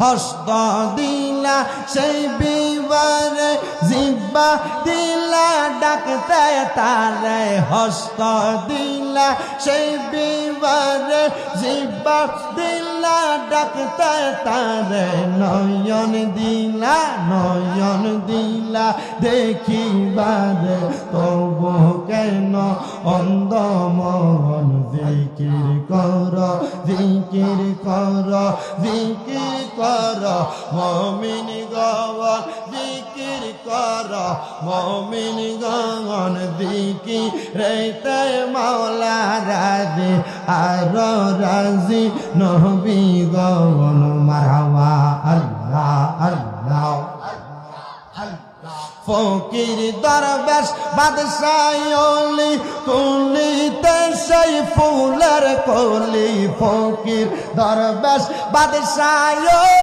হস্ত দিলা, সেই বিবারে জিব্বা দিলা, ডাকতে তারে হস্ত দিলা, সেই বিবারে জিব্বা দিলা, ডাকতে তারে নয়ন দিলা নয়ন দিলা, দেখিবারে তবু কেন অন্ধ জিকির কর জিকির কর জিকির কর, মমিন গওয়ান জিকির কর, মমিন গগন দিকি রেতে মাওলা রাজি, আর রাজি নহবি গগন মারহাবা, আল্লাহ আল্লাহ ফকির দরবেশ সেই ফুলের কলি ফকির দরবেশ বাদশাহ